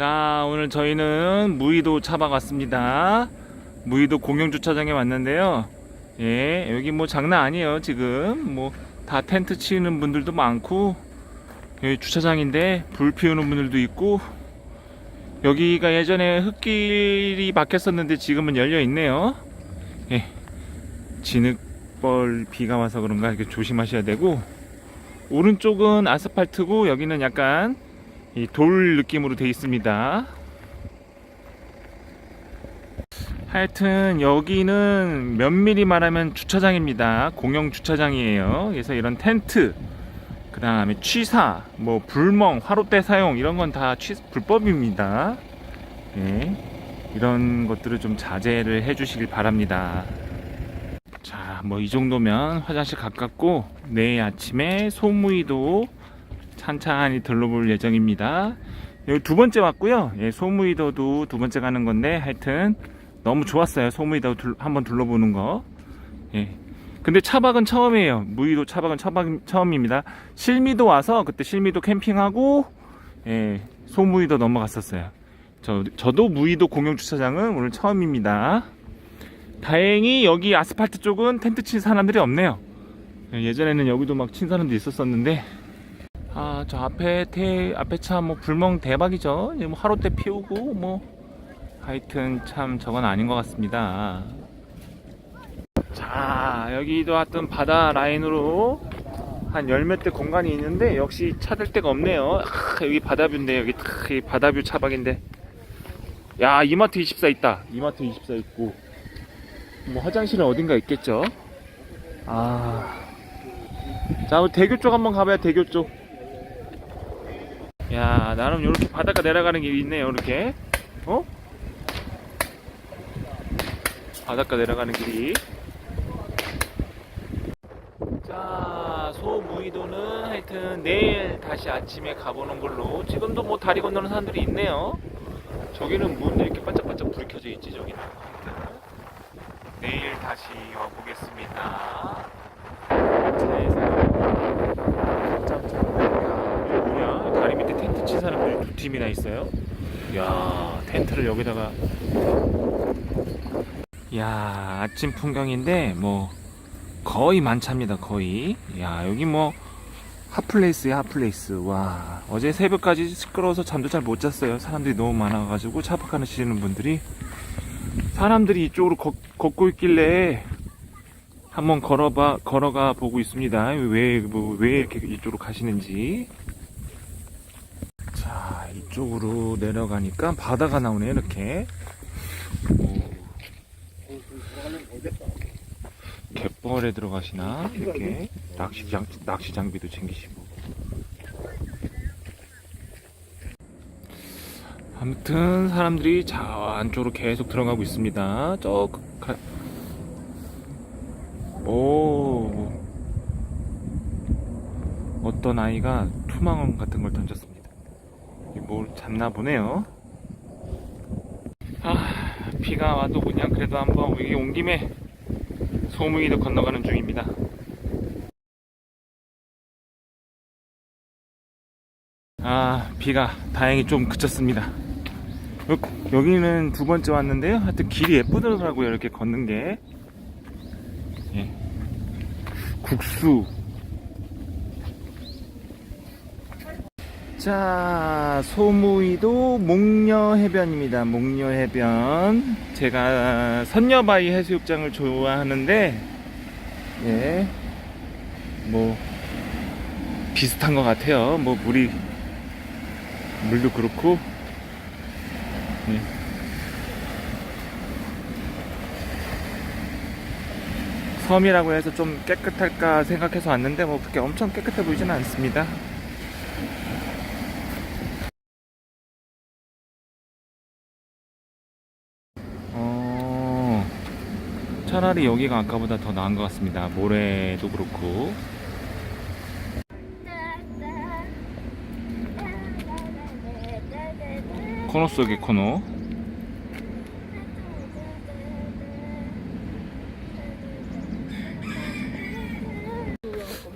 자, 오늘 저희는 무의도 차박 왔습니다. 무의도 공영주차장에 왔는데요. 예, 여기 뭐 장난 아니에요, 지금. 뭐, 다 텐트 치는 분들도 많고, 여기 주차장인데, 불 피우는 분들도 있고, 여기가 예전에 흙길이 막혔었는데 지금은 열려 있네요. 예, 진흙벌 비가 와서 그런가 이렇게 조심하셔야 되고, 오른쪽은 아스팔트고, 여기는 약간 이 돌 느낌으로 되어 있습니다. 하여튼 여기는 면밀히 말하면 주차장입니다. 공영 주차장이에요. 그래서 이런 텐트, 그 다음에 취사, 뭐 불멍, 화롯대 사용 이런 건 다 불법입니다. 예, 이런 것들을 좀 자제를 해주시길 바랍니다. 자, 뭐 이 정도면 화장실 가깝고 내일 아침에 소무이도 찬찬히 들러볼 예정입니다. 여기 두 번째 왔고요. 예, 소무이도도 두 번째 가는 건데 하여튼 너무 좋았어요. 소무이도 둘- 한번 둘러보는 거. 예. 근데 차박은 처음이에요. 무이도 차박은 차박 처음입니다. 실미도 와서 그때 실미도 캠핑하고 예, 소무이도 넘어갔었어요. 저 저도 무이도 공영 주차장은 오늘 처음입니다. 다행히 여기 아스팔트 쪽은 텐트 친 사람들이 없네요. 예, 예전에는 여기도 막 친 사람도 있었었는데 아, 저 앞에 태, 앞에 차 뭐 불멍 대박이죠. 뭐 하루 때 피우고 뭐 하여튼 참 저건 아닌 것 같습니다. 자, 여기도 하여튼 바다 라인으로 한 열몇 대 공간이 있는데 역시 찾을 데가 없네요. 아, 여기 바다뷰인데 여기 탁, 이 바다뷰 차박인데. 야, 이마트 24 있다. 이마트 24 있고. 뭐 화장실은 어딘가 있겠죠. 아. 자, 우리 대교 쪽 한번 가봐요. 대교 쪽. 야 나름 이렇게 바닷가 내려가는 길이 있네요 이렇게. 어? 바닷가 내려가는 길이. 자 소무이도는 하여튼 내일 다시 아침에 가보는 걸로. 지금도 뭐 다리 건너는 사람들이 있네요. 저기는 문 이렇게 반짝반짝 불이 켜져 있지 저기는. 내일 다시 와보겠습니다 차에서 깜짝깜짝 이거 뭐냐? 다리 밑에 텐트 친 사람들이 두 팀이나 있어요. 야 텐트를 여기다가. 야 아침 풍경인데 뭐 거의 만차입니다. 거의. 야 여기 뭐 핫플레이스야 핫플레이스. 와 어제 새벽까지 시끄러워서 잠도 잘 못 잤어요. 사람들이 너무 많아가지고 차박하시는 분들이 사람들이 이쪽으로 걷, 걷고 있길래 한번 걸어봐 걸어가 보고 있습니다. 왜뭐왜 이렇게 이쪽으로 가시는지. 자 이쪽으로 내려가니까 바다가 나오네 이렇게. 오. 갯벌에 들어가시나 이렇게 낚시 장 낚시 장비도 챙기시고. 아무튼 사람들이 자 안쪽으로 계속 들어가고 있습니다. 저 가, 오 어떤 아이가 투망원 같은 걸 던졌습니다. 이뭘 잡나 보네요. 아 비가 와도 그냥 그래도 한번 여기 온 김에 소무이도 건너가는 중입니다. 아 비가 다행히 좀 그쳤습니다. 여, 여기는 두 번째 왔는데요. 하여튼 길이 예쁘더라고요. 이렇게 걷는 게. 예. 국수. 자, 소무이도 목녀 해변입니다. 목녀 해변. 제가 선녀바위 해수욕장을 좋아하는데, 예. 뭐, 비슷한 것 같아요. 뭐, 물이, 물도 그렇고, 예. 섬이라고 해서 좀 깨끗할까 생각해서 왔는데 뭐 그렇게 엄청 깨끗해 보이지는 않습니다. 어, 차라리 여기가 아까보다 더 나은 것 같습니다. 모래도 그렇고. 코너 속의 코너.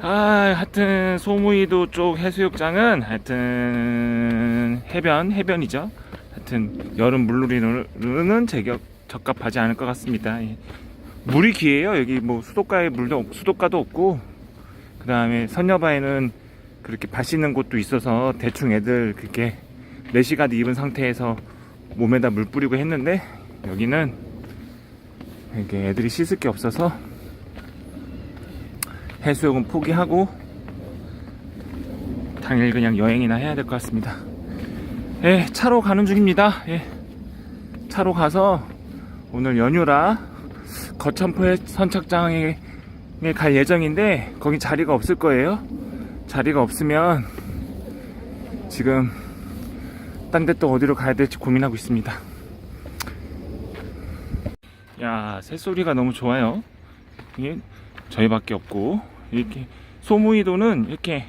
아, 하여튼 소무이도 쪽 해수욕장은 하여튼 해변 해변이죠. 하여튼 여름 물놀이는 제격 적합하지 않을 것 같습니다. 예. 물이 귀해요. 여기 뭐 수도가에 물도 없- 수도가도 없고 그 다음에 선여바에는 그렇게 발 씻는 곳도 있어서 대충 애들 그렇게 4시간 입은 상태에서 몸에다 물 뿌리고 했는데 여기는 이게 애들이 씻을 게 없어서 해수욕은 포기하고 당일 그냥 여행이나 해야 될 것 같습니다. 예, 차로 가는 중입니다. 예, 차로 가서 오늘 연휴라 거천포의 선착장에 갈 예정인데 거기 자리가 없을 거예요. 자리가 없으면 지금 딴 데 또 어디로 가야 될지 고민하고 있습니다. 야, 새소리가 너무 좋아요. 이게 저희밖에 없고 이렇게 소무이도는 이렇게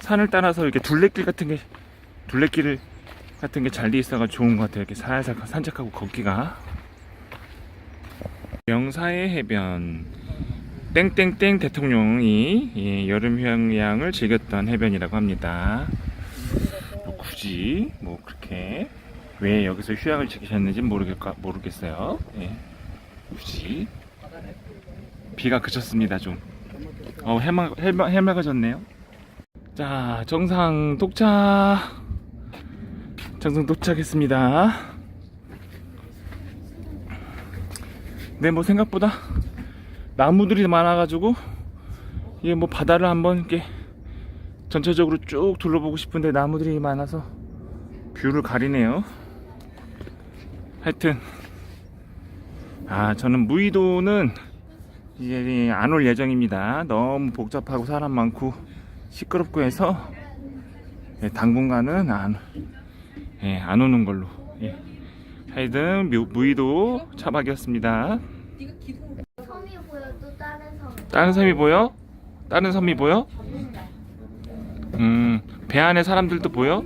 산을 따라서 이렇게 둘레길 같은 게 둘레길 같은 게 잘 돼 있어가 좋은 것 같아요. 이렇게 살살 산책하고 걷기가. 명사의 해변 땡땡땡 대통령이 예, 여름 휴양을 즐겼던 해변이라고 합니다. 뭐 굳이 뭐 그렇게 왜 여기서 휴양을 즐기셨는지 모르겠 모르겠어요. 예. 굳이 비가 그쳤습니다 좀. 어 해마 해마 해맑아졌네요. 자 정상 도착. 정상 도착했습니다. 네, 뭐 생각보다 나무들이 많아가지고 이게 뭐 바다를 한번 이렇게 전체적으로 쭉 둘러보고 싶은데 나무들이 많아서 뷰를 가리네요. 하여튼 아 저는 무의도는 이제 안 올 예정입니다. 너무 복잡하고 사람 많고 시끄럽고 해서 예, 당분간은 안, 예, 안 오는 걸로. 예. 하여튼 무- 무의도 차박이었습니다. 섬이 보여 또 다른 섬. 다른 섬이 보여? 다른 섬이 보여? 음, 배 안에 사람들도 보여?